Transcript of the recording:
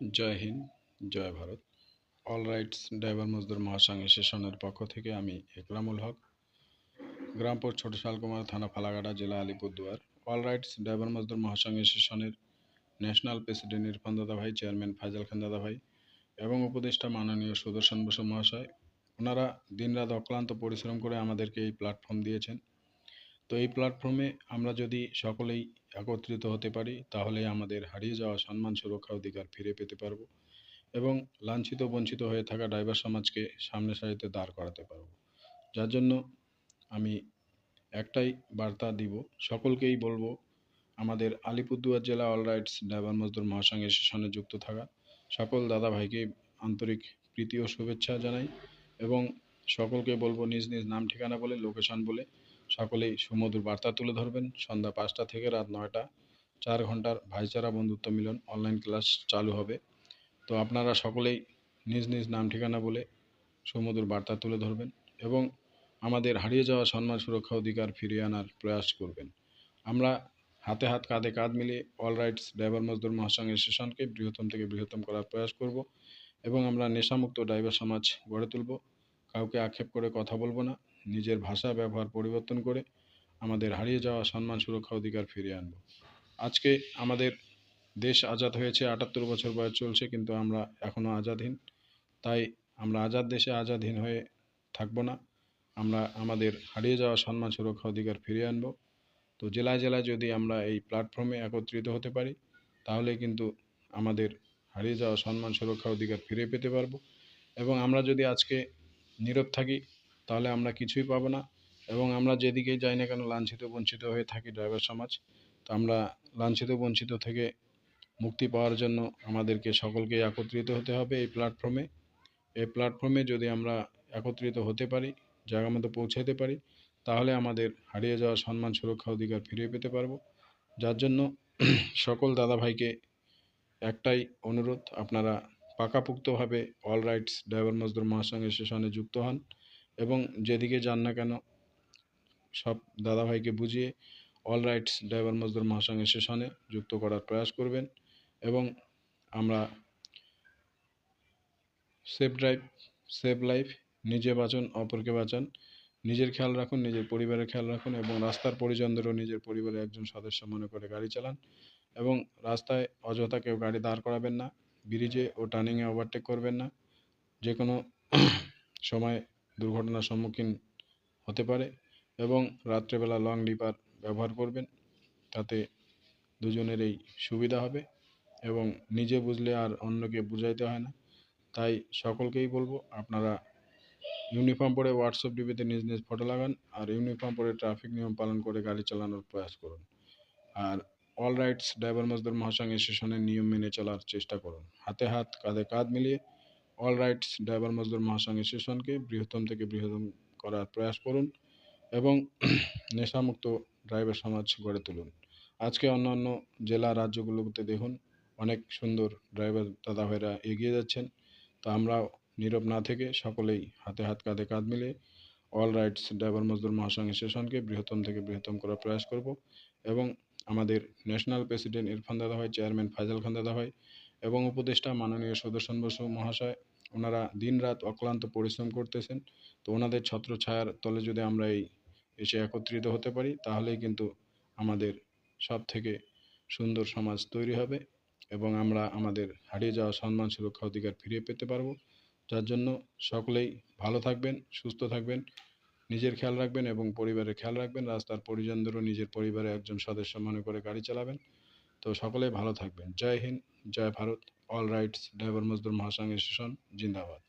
জয় হিন্দ, জয় Bharat. All rights driver Mazdoor Mahasangh সেশনের পক্ষ থেকে আমি একরামুল হক। গ্রামপুর ছোট শালকুমার থানা ফালাকাটা জেলা Alipurduar. All rights driver Mazdoor Mahasangh সেশনের ন্যাশনাল প্রেসিডেন্ট ইরফান দাদা ভাই চেয়ারম্যান ফাইজাল খান দাদা ভাই এবং উপদেষ্টা মাননীয় সুদর্শন বসু মহাশয়, ওনারা দিনরাত অক্লান্ত পরিশ্রম করে আমাদেরকে এই প্ল্যাটফর্ম দিয়েছেন। তো এই প্ল্যাটফর্মে আমরা যদি সকলেই একত্রিত হতে পারি, তাহলে আমাদের হারিয়ে যাওয়া সম্মান সুরক্ষা অধিকার ফিরে পেতে পারব এবং লাঞ্ছিত, বঞ্চিত হয়ে থাকা ড্রাইভার সমাজকে সামনে সারিতে দাঁড় করাতে পারব। যার জন্য আমি একটাই বার্তা দিব, সকলকেই বলব, আমাদের আলিপুরদুয়ার জেলা অল রাইটস ড্রাইভার মজদুর মহাসংঘের সেশনে যুক্ত থাকা সকল দাদা ভাইকে আন্তরিক প্রীতি ও শুভেচ্ছা জানাই এবং সকলকে বলব নিজ নিজ নাম ঠিকানা বলে লোকেশন বলে সকলেই সুমধুর বার্তা তুলে ধরবেন। সন্ধ্যা পাঁচটা থেকে রাত নয়টা। চার ঘণ্টার ভাইচারা বন্ধুত্ব মিলন অনলাইন ক্লাস চালু হবে। তো আপনারা সকলেই নিজ নিজ নাম ঠিকানা বলে সুমধুর বার্তা তুলে ধরবেন এবং আমাদের হারিয়ে যাওয়া সম্মান সুরক্ষা অধিকার ফিরিয়ে আনার প্রয়াস করবেন। আমরা হাতে হাত কাঁধে কাঁধ মিলিয়ে অল রাইটস ড্রাইভার মজদুর মহাসংঘের সেশনকে বৃহত্তম থেকে বৃহত্তম করার প্রয়াস করব এবং আমরা নেশামুক্ত ড্রাইভার সমাজ গড়ে তুলব। কাউকে আক্ষেপ করে কথা বলব না। নিজের ভাষা ব্যবহার পরিবর্তন করে আমাদের হারিয়ে যাওয়া সম্মান সুরক্ষা অধিকার ফিরিয়ে আনব। আজকে আমাদের দেশ আজাদ হয়েছে, আটাত্তর বছর বয়স চলছে, কিন্তু আমরা এখনও আজাদহীন। তাই আমরা আজাদ দেশে আজাদহীন হয়ে থাকব না। আমরা আমাদের হারিয়ে যাওয়া সম্মান সুরক্ষা অধিকার ফিরিয়ে আনব। তো জেলায় জেলায় যদি আমরা এই প্ল্যাটফর্মে একত্রিত হতে পারি, তাহলে কিন্তু আমাদের হারিয়ে যাওয়া সম্মান সুরক্ষা অধিকার ফিরে পেতে পারব। এবং আমরা যদি আজকে নীরব থাকি তাহলে আমরা কিছুই পাবো না। এবং আমরা যেদিকেই যাই না কেন, লাঞ্ছিত, বঞ্চিত হয়ে থাকি ড্রাইভার সমাজ। তো আমরা লাঞ্ছিত, বঞ্চিত থেকে মুক্তি পাওয়ার জন্য আমাদেরকে সকলকে একত্রিত হতে হবে এই প্ল্যাটফর্মে এই প্ল্যাটফর্মে যদি আমরা একত্রিত হতে পারি, জায়গা মতো পৌঁছাতে পারি, তাহলে আমাদের হারিয়ে যাওয়া সম্মান, সুরক্ষা অধিকার ফিরিয়ে পেতে পারব। যার জন্য সকল দাদা ভাইকে একটাই অনুরোধ, আপনারা পাকাপোক্তভাবে অল রাইটস ড্রাইভার মজদুর মহাসংঘের সেশনে যুক্ত হন। এবং যেদিকে যান না কেন, সব দাদা ভাইকে বুঝিয়ে অল রাইটস ড্রাইভার মজদুর মহাসংঘের সেশনে যুক্ত করার প্রয়াস করবেন এবং আমরা সেফ ড্রাইভ সেফ লাইফ নিজে বাঁচুন, অপরকে বাঁচান, নিজের খেয়াল রাখুন, নিজের পরিবারের খেয়াল রাখুন এবং রাস্তার পরিজনদেরও নিজের পরিবারের একজন সদস্য মনে করে গাড়ি চালান এবং রাস্তায় অযথা কেউ গাড়ি দাঁড় করাবেন না ব্রিজে ও টার্নিংয়ে ওভারটেক করবেন না যে কোনো সময় দুর্ঘটনার সম্মুখীন হতে পারে এবং রাত্রেবেলা লং ডিপার ব্যবহার করবেন, তাতে দুজনেরই সুবিধা হবে এবং নিজে বুঝলে আর অন্যকে বুঝাইতে হয় না। তাই সকলকেই বলব, আপনারা ইউনিফর্ম পরে হোয়াটসঅ্যাপ ডিবিতে নিজ নিজ ফটো লাগান আর ইউনিফর্ম পরে ট্রাফিক নিয়ম পালন করে গাড়ি চালানোর প্রয়াস করুন। আর অল রাইটস ড্রাইভার মজদুর মহাসংঘের সেশনের নিয়ম মেনে চলার চেষ্টা করুন। হাতে হাত, কাঁধে কাঁধ মিলিয়ে অল রাইটস ড্রাইভার মজদুর মহাসংঘের সেশনকে বৃহত্তম থেকে বৃহত্তম করার প্রয়াস করুন এবং নেশামুক্ত ড্রাইভার সমাজ গড়ে তুলুন। আজকে অন্যান্য জেলা রাজ্যগুলোতে দেখুন অনেক সুন্দর ড্রাইভার দাদা ভাইরা এগিয়ে যাচ্ছেন। তো আমরাও নীরব না থেকে সকলেই হাতে হাত, কাঁধে কাঁধ মিলে অল রাইটস ড্রাইভার মজদুর মহাসংঘের সেশনকে বৃহত্তম থেকে বৃহত্তম করার প্রয়াস করব এবং আমাদের ন্যাশনাল প্রেসিডেন্ট ইরফান দাদা ভাই চেয়ারম্যান ফাইজাল খান দাদা ভাই এবং উপদেষ্টা মাননীয় সুদর্শন বসু মহাশয়, ওনারা দিন রাত অক্লান্ত পরিশ্রম করতেছেন। তো ওনাদের ছত্র ছায়ার তলে যদি আমরা এই এসে একত্রিত হতে পারি, তাহলেই কিন্তু আমাদের সব থেকে সুন্দর সমাজ তৈরি হবে এবং আমরা আমাদের হারিয়ে যাওয়া সম্মান সুরক্ষা অধিকার ফিরিয়ে পেতে পারব। যার জন্য সকলেই ভালো থাকবেন, সুস্থ থাকবেন, নিজের খেয়াল রাখবেন এবং পরিবারের খেয়াল রাখবেন। রাস্তার পরিজনদেরও নিজের পরিবারের একজন সদস্য মনে করে গাড়ি চালাবেন। তো সকলে ভালো থাকবেন। জয় হিন্দ, জয় Bharat. All rights driver Mazdoor Mahasangh station জিন্দাবাদ।